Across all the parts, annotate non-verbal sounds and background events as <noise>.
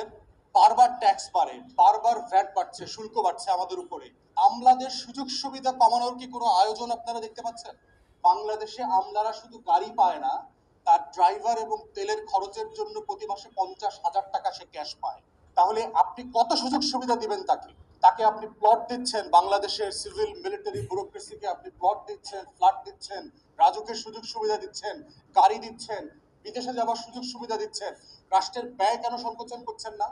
দেখবেন বারবার ট্যাক্স বাড়ে, বারবার ভ্যাট বাড়ছে, শুল্ক বাড়ছে আমাদের উপরে। আমলাদের সুযোগ সুবিধা কমানোর কি কোনো আয়োজন আপনারা দেখতে পাচ্ছেন? বাংলাদেশে আমলারা শুধু গাড়ি পায় না, তার ড্রাইভার এবং তেলের খরচের জন্য প্রতি মাসে পঞ্চাশ হাজার টাকা সে ক্যাশ পায়। তাহলে আপনি কত সুযোগ সুবিধা দিবেন তাকে? তাকে আপনি প্লট দিচ্ছেন, বাংলাদেশের সিভিল মিলিটারি ব্যুরোক্রেসিকে আপনি প্লট দিচ্ছেন ফ্ল্যাট দিচ্ছেন রাজুকের সুযোগ সুবিধা দিচ্ছেন, গাড়ি দিচ্ছেন। বিদেশে যাওয়ার সুযোগ সুবিধা দিচ্ছেন। রাষ্ট্রের ব্যয় কেন সংকোচন করছেন না?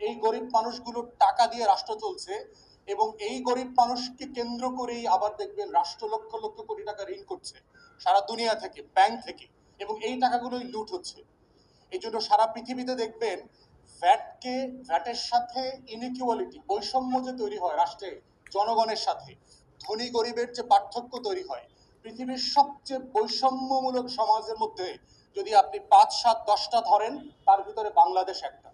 এই গরিব মানুষগুলোর টাকা দিয়ে রাষ্ট্র চলছে এবং এই গরিব মানুষকে কেন্দ্র করেই আবার দেখবেন রাষ্ট্র লক্ষ লক্ষ কোটি টাকা ঋণ করছে সারা দুনিয়া থেকে, ব্যাংক থেকে এবং এই টাকাগুলোই লুট হচ্ছে। এই জন্য সারা পৃথিবীতে দেখবেন ভ্যাটকে, ভ্যাটের সাথে ইনইকুয়ালিটি বৈষম্য যে তৈরি হয় রাষ্ট্রে, জনগণের সাথে, ধনী গরিবের যে পার্থক্য তৈরি হয়, পৃথিবীর সবচেয়ে বৈষম্যমূলক সমাজের মধ্যে যদি আপনি পাঁচ, সাত, দশটা ধরেন, তার ভিতরে বাংলাদেশ একটা।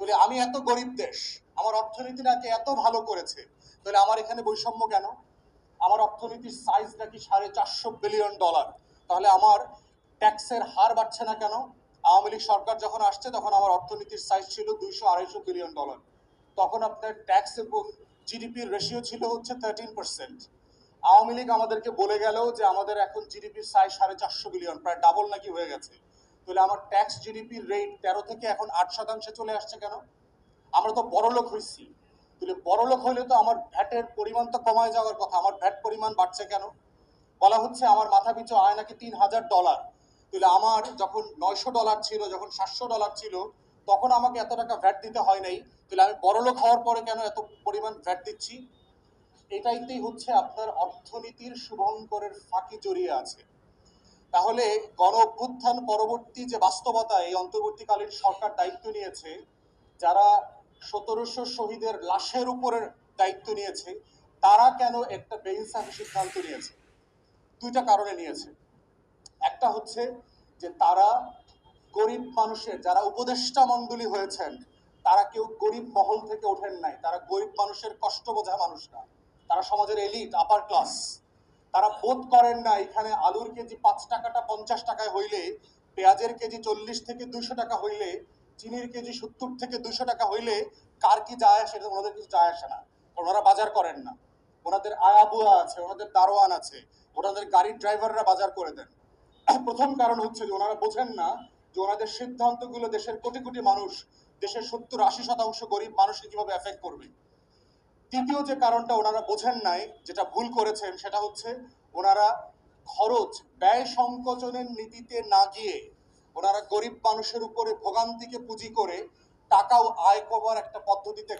তাহলে আমি এত গরিব দেশ, আমার অর্থনীতি নাকি এত ভালো করেছে, তাহলে আমার এখানে বৈষম্য কেন? আমার অর্থনীতির সাইজ নাকি সাড়ে চারশো বিলিয়ন ডলার তাহলে আমার ট্যাক্সের হার বাড়ছে না কেন? আওয়ামী লীগ সরকার যখন আসছে, তখন আমার অর্থনীতির সাইজ ছিল দুইশো আড়াইশো বিলিয়ন ডলার তখন আপনার ট্যাক্স এবং জিডিপির রেশিও ছিল হচ্ছে থার্টিন পার্সেন্ট আওয়ামী লীগ আমাদেরকে বলে গেল যে আমাদের এখন জিডিপির সাইজ সাড়ে চারশো বিলিয়ন প্রায় ডাবল নাকি হয়ে গেছে। তাহলে আমার ট্যাক্স জিডিপির রেট তেরো থেকে এখন আট শতাংশে চলে আসছে কেন? আমরা তো বড় লোক হয়েছি। তাহলে বড় লোক হইলে তো আমার ভ্যাটের পরিমাণ তো কমায় যাওয়ার কথা। আমার ভ্যাট পরিমাণ বাড়ছে কেন? বলা হচ্ছে আমার মাথা পিছু আয় নাকি তিন হাজার ডলার তাহলে আমার যখন নয়শো ডলার ছিল, যখন সাতশো ডলার ছিল, তখন আমাকে এত টাকা ভ্যাট দিতে হয় নাই। তাহলে আমি বড় লোক হওয়ার পরে কেন এত পরিমাণ ভ্যাট দিচ্ছি? এটাইতেই হচ্ছে আপনার অর্থনীতির শুভঙ্করের ফাঁকি জড়িয়ে আছে। তাহলে গণ অভ্যুত্থান পরবর্তী যে বাস্তবতা, এই অন্তর্বর্তীকালীন সরকার দায়িত্ব নিয়েছে, যারা সতেরোশো শহীদের লাশের উপরের দায়িত্ব নিয়েছে, তারা কেন একটা বেইনসাফি সিদ্ধান্ত নিয়েছে? দুইটা কারণে নিয়েছে। একটা হচ্ছে যে তারা গরিব মানুষের, যারা উপদেষ্টা মণ্ডলী হয়েছেন, তারা কেউ গরিব মহল থেকে ওঠেন নাই, তারা গরিব মানুষের কষ্ট বোঝা মানুষ না। তারা সমাজের এলিট আপার ক্লাস তারা বোধ করেন না। এখানে আলুর কেজি পাঁচ টাকাটা পঞ্চাশ টাকায় হইলে, পেঁয়াজের কেজি চল্লিশ থেকে দুইশো টাকা হইলে, চিনির কেজি সত্তর থেকে দুইশো টাকা হইলে, কার কি যায় আসে ওনাদের কিছু যায় আসে না। ওনারা বাজার করেন না। ওনাদের আয়াবুয়া আছে, ওনাদের দারোয়ান আছে, ওনাদের গাড়ির ড্রাইভাররা বাজার করে দেন। <clears throat> প্রথম কারণ হচ্ছে যে ওনারা বোঝেন না যে ওনাদের সিদ্ধান্তগুলো দেশের কোটি কোটি মানুষ, দেশের সত্তর আশি শতাংশ গরিব মানুষকে কীভাবে এফেক্ট করবে। দ্বিতীয় যে কারণটা ওনারা বোঝেন নাই, যেটা ভুল করেছেন, সেটা হচ্ছে ওনারা খরচ, ব্যয় সংকোচনের নীতিতে না গিয়ে ওনারা গরিব মানুষের উপরে ভোগান্তিকে পুঁজি করে টাকাও আয় করবার একটা পদ্ধতিতে